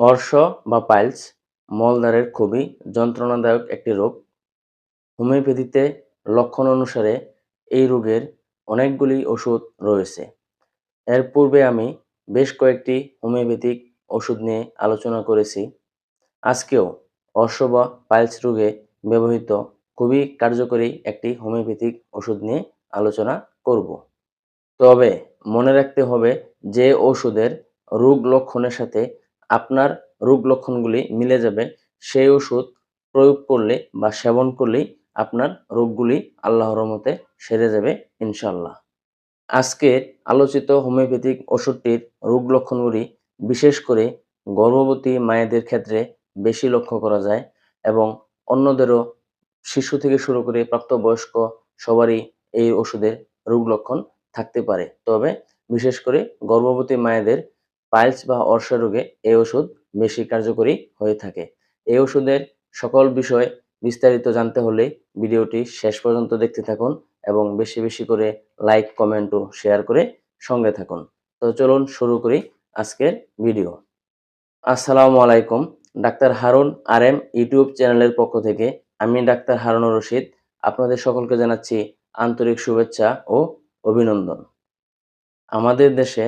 অর্শ বা পাইলস মলদ্বারের খুবই যন্ত্রণাদায়ক একটি রোগ। হোমিওপ্যাথিতে লক্ষণ অনুসারে এই রোগের অনেকগুলি ওষুধ রয়েছে। এর পূর্বে আমি বেশ কয়েকটি হোমিওপ্যাথিক ওষুধ নিয়ে আলোচনা করেছি। আজকেও অর্শ বা পাইলস রোগে ব্যবহৃত খুবই কার্যকরী একটি হোমিওপ্যাথিক ওষুধ নিয়ে আলোচনা করব। তবে মনে রাখতে হবে যে ওষুধের রোগ লক্ষণের সাথে আপনার রোগ লক্ষণগুলি মিলে যাবে। সেই ওষুধ প্রয়োগ করলে বা সেবন করলেই আপনার রোগগুলি আল্লাহর রহমতে সেরে যাবে ইনশাল্লাহ আজকের আলোচিত হোমিওপ্যাথিক ওষুধটির রোগ লক্ষণগুলি বিশেষ করে গর্ভবতী মায়েদের ক্ষেত্রে বেশি লক্ষ্য করা যায় এবং অন্যদেরও শিশু থেকে শুরু করে প্রাপ্তবয়স্ক সবারই এই ওষুধের রোগ লক্ষণ থাকতে পারে। তবে বিশেষ করে গর্ভবতী মায়েদের পাইলস বা অর্শ রোগে এই ওষুধ বেশি কার্যকরী হয়ে থাকে। এই ওষুধের সকল বিষয় বিস্তারিত জানতে হলে ভিডিওটি শেষ পর্যন্ত দেখতে থাকুন এবং বেশি বেশি করে লাইক, কমেন্ট ও শেয়ার করে সঙ্গে থাকুন। তো চলুন শুরু করি আজকের ভিডিও। আসসালামু আলাইকুম। Doctor Harun R M YouTube চ্যানেলের পক্ষ থেকে আমি ডাক্তার হারুনুর রশিদ আপনাদের সকলকে জানাচ্ছি আন্তরিক শুভেচ্ছা ও অভিনন্দন। আমাদের দেশে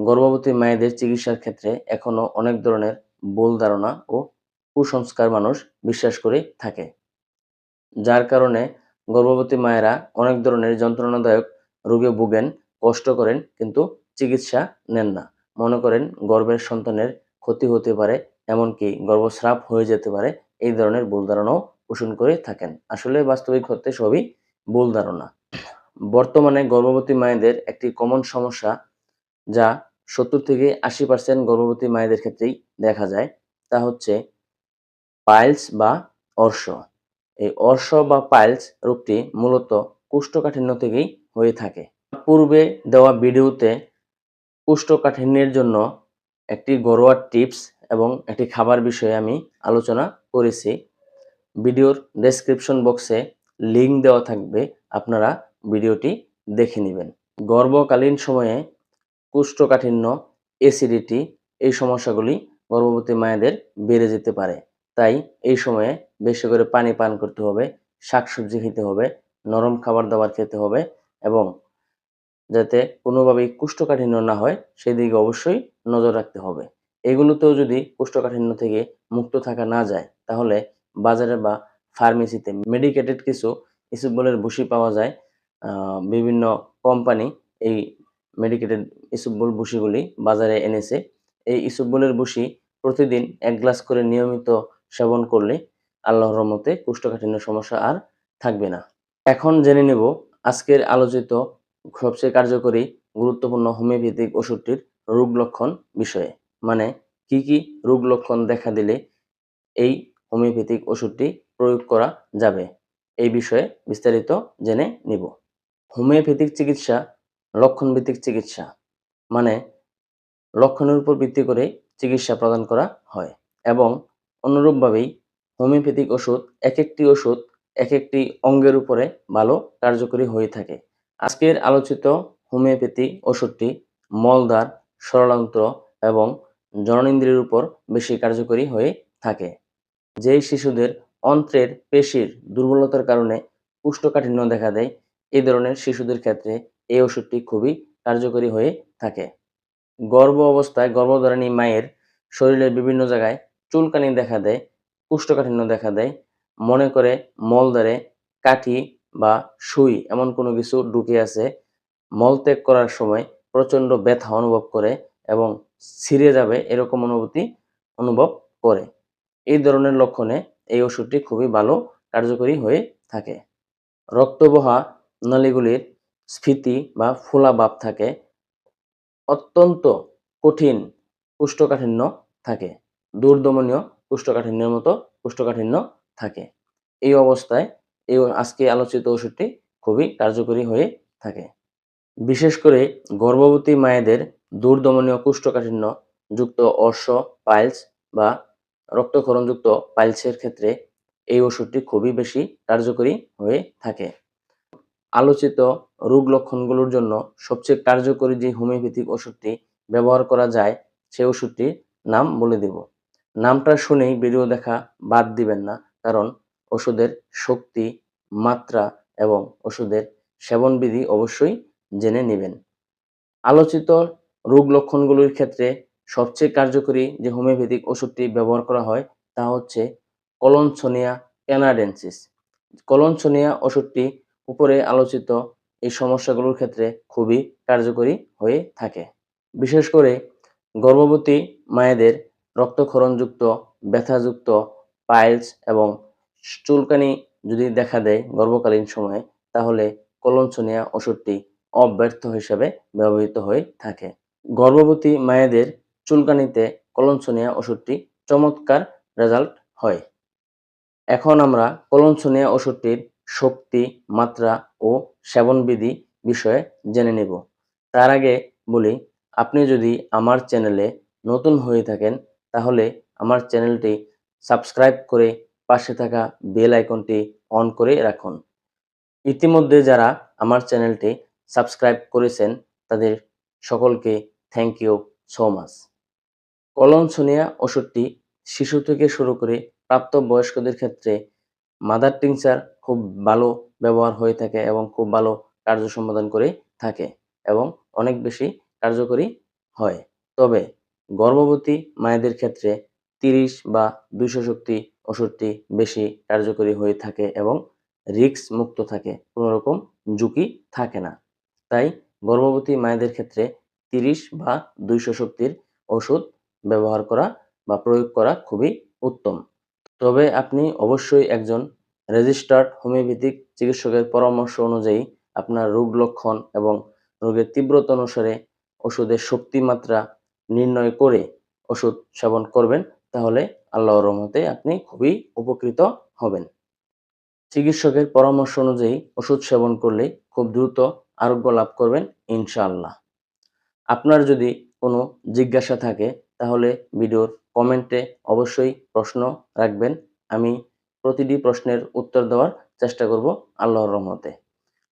গর্ভবতী মায়েদের চিকিৎসার ক্ষেত্রে এখনও অনেক ধরনের ভুল ধারণা ও কুসংস্কার মানুষ বিশ্বাস করে থাকে। যার কারণে গর্ভবতী মায়েরা অনেক ধরনের যন্ত্রণাদায়ক রোগে ভুগেন, কষ্ট করেন কিন্তু চিকিৎসা নেন না। মনে করেন গর্ভের সন্তানের ক্ষতি হতে পারে, এমনকি গর্ভস্রাপ হয়ে যেতে পারে, এই ধরনের ভুল ধারণাও পোষণ করে থাকেন। আসলে বাস্তবিক হতে সবই ভুল ধারণা। বর্তমানে গর্ভবতী মায়েদের একটি কমন সমস্যা যা সত্তর থেকে আশি পার্সেন্ট গর্ভবতী মায়েদের ক্ষেত্রেই দেখা যায়, তা হচ্ছে পাইলস বা অর্শ। এই অর্শ বা পাইলস রোগটি মূলত কোষ্ঠকাঠিন্য থেকেই হয়ে থাকে। পূর্বে দেওয়া ভিডিওতে কোষ্ঠকাঠিন্যের জন্য একটি ঘরোয়া টিপস এবং একটি খাবার বিষয়ে আমি আলোচনা করেছি। ভিডিওর ডেসক্রিপশন বক্সে লিঙ্ক দেওয়া থাকবে, আপনারা ভিডিওটি দেখে নেবেন। গর্ভকালীন সময়ে কোষ্ঠকাঠিন্য এসিডিটি এই সমস্যাগুলি গর্ভবতী মায়েদের বেড়ে যেতে পারে। তাই এই সময়ে বেশি করে পানি পান করতে হবে, শাকসবজি খেতে হবে, নরম খাবার দাবার খেতে হবে এবং যাতে কোনোভাবেই কোষ্ঠকাঠিন্য না হয় সেদিকে অবশ্যই নজর রাখতে হবে। এগুলোতেও যদি কোষ্ঠকাঠিন্য থেকে মুক্ত থাকা না যায়, তাহলে বাজারে বা ফার্মেসিতে মেডিকেটেড কিছু ইসুবলের ভুসি পাওয়া যায়। বিভিন্ন কোম্পানি এই মেডিকেটেড ইসুবল ভুসিগুলি বাজারে এনেছে। এই ইসুবলের ভুসি প্রতিদিন এক গ্লাস করে নিয়মিত সেবন করলে আল্লাহর রহমতে কুষ্ঠকাঠিন্য সমস্যা আর থাকবে না। এখন জেনে নেব আজকের আলোচিত সবচেয়ে কার্যকরী গুরুত্বপূর্ণ হোমিওপ্যাথিক ওষুধটির রোগ লক্ষণ বিষয়ে। মানে কি কি রোগ লক্ষণ দেখা দিলে এই হোমিওপ্যাথিক ওষুধটি প্রয়োগ করা যাবে, এই বিষয়ে বিস্তারিত জেনে নিব। হোমিওপ্যাথিক চিকিৎসা লক্ষণভিত্তিক চিকিৎসা। মানে লক্ষণের উপর ভিত্তি করে চিকিৎসা প্রদান করা হয় এবং অনুরূপভাবেই হোমিওপ্যাথিক ওষুধ এক একটি ওষুধ এক একটি অঙ্গের উপরে ভালো কার্যকরী হয়ে থাকে। আজকের আলোচিত হোমিওপ্যাথি ওষুধটি মলদ্বার ষড়যন্ত্র এবং জননেন্দ্রিয়ের উপর বেশি কার্যকরী হয়ে থাকে। যেই শিশুদের অন্ত্রের পেশির দুর্বলতার কারণে কুষ্ঠকাঠিন্য দেখা দেয় এই ধরনের শিশুদের ক্ষেত্রে এই ওষুধটি খুবই কার্যকরী হয়ে থাকে। গর্ভ অবস্থায় গর্ভধারণী মায়ের শরীরের বিভিন্ন জায়গায় চুলকানি দেখা দেয়, কুষ্ঠকাঠিন্য দেখা দেয়, মনে করে মলদ্বারে কাঠি বা সুই এমন কোনো কিছু ঢুকে আছে মলত্যাগ করার সময় প্রচণ্ড ব্যথা অনুভব করে এবং ছিঁড়ে যাবে এরকম অনুভূতি অনুভব করে। এই ধরনের লক্ষণে এই ওষুধটি খুবই ভালো কার্যকরী হয়ে থাকে। রক্তবহা নলীগুলির স্ফীতি বা ফোলা ভাব থাকে, অত্যন্ত কঠিন কুষ্ঠকাঠিন্য থাকে, দুর্দমনীয় কুষ্ঠকাঠিন্যের মতো কুষ্ঠকাঠিন্য থাকে। এই অবস্থায় এই আজকে আলোচিত ওষুধটি খুবই কার্যকরী হয়ে থাকে। বিশেষ করে গর্ভবতী মায়েদের দুর্দমনীয় কোষ্ঠকাঠিন্য যুক্ত অর্শ পাইলস বা রক্তক্ষরণযুক্ত পাইলসের ক্ষেত্রে এই ওষুধটি খুবই বেশি কার্যকরী হয়ে থাকে। আলোচিত রোগ লক্ষণগুলোর জন্য সবচেয়ে কার্যকরী যে হোমিওপ্যাথিক ওষুধটি ব্যবহার করা যায়, সেই ওষুধটি নাম বলে দেব। নামটা শুনেই ভিডিও দেখা বাদ দিবেন না, কারণ ওষুধের শক্তি, মাত্রা এবং ওষুধের সেবনবিধি অবশ্যই জেনে নেবেন। আলোচিত রোগ লক্ষণগুলির ক্ষেত্রে সবচেয়ে কার্যকরী যে হোমিওপ্যাথিক ওষুধটি ব্যবহার করা হয়, তা হচ্ছে কলনসোনিয়া ক্যানাডেন্সিস। কলনসোনিয়া ওষুধটি উপরে আলোচিত এই সমস্যাগুলোর ক্ষেত্রে খুবই কার্যকরী হয়ে থাকে। বিশেষ করে গর্ভবতী মায়েদের রক্তক্ষরণযুক্ত, ব্যথাযুক্ত পাইলস এবং চুলকানি যদি দেখা দেয় গর্ভকালীন সময়ে, তাহলে কলঞ্চনিয়া ওষুধটি অব্যর্থ হিসেবে ব্যবহৃত হয়ে থাকে। গর্ভবতী মায়েদের চুলকানিতে কলঞ্চনিয়া ওষুধটি চমৎকার রেজাল্ট হয়। এখন আমরা কলঞ্চনিয়া ওষুধটির শক্তি, মাত্রা ও সেবনবিধি বিষয়ে জেনে নেব। তার আগে বলি, আপনি যদি আমার চ্যানেলে নতুন হয়ে থাকেন, তাহলে আমার চ্যানেলটি সাবস্ক্রাইব করে পাশে থাকা বেল আইকনটি অন করে রাখুন। ইতিমধ্যে যারা আমার চ্যানেলটি সাবস্ক্রাইব করেছেন, তাদের সকলকে থ্যাংক ইউ সো মাচ। কলনসোনিয়া ওষুধটি শিশু থেকে শুরু করে প্রাপ্তবয়স্কদের ক্ষেত্রে মাদার টিংচার খুব ভালো ব্যবহার হয়ে থাকে এবং খুব ভালো কার্য সম্পাদন করে থাকে এবং অনেক বেশি কার্যকরী হয়। তবে গর্ভবতী মায়েদের ক্ষেত্রে তিরিশ বা দুইশো শক্তি ওষুধটি বেশি কার্যকরী হয়ে থাকে এবং রিস্ক মুক্ত থাকে, কোনো রকম ঝুঁকি থাকে না। তাই গর্ভবতী মায়েদের ক্ষেত্রে তিরিশ বা দুইশো শক্তির ওষুধ ব্যবহার করা বা প্রয়োগ করা খুবই উত্তম। তবে আপনি অবশ্যই একজন রেজিস্টার্ড হোমিওপ্যাথিক চিকিৎসকের পরামর্শ অনুযায়ী আপনার রোগ লক্ষণ এবং রোগের তীব্রতা অনুসারে ওষুধের শক্তিমাত্রা নির্ণয় করে ওষুধ সেবন করবেন, তাহলে আল্লাহর রহমতে আপনি খুবই উপকৃত হবেন। চিকিৎসকের পরামর্শ অনুযায়ী ওষুধ সেবন করলে খুব দ্রুত আরোগ্য লাভ করবেন ইনশাআল্লাহ। আপনার যদি কোনো জিজ্ঞাসা থাকে, তাহলে ভিডিওর কমেন্টে অবশ্যই প্রশ্ন রাখবেন। আমি প্রতিটি প্রশ্নের উত্তর দেওয়ার চেষ্টা করব আল্লাহর রহমতে।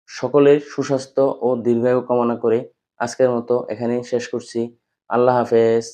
সকলের সুস্বাস্থ্য ও দীর্ঘায়ু কামনা করে আজকের মতো এখানেই শেষ করছি। আল্লাহ হাফেজ।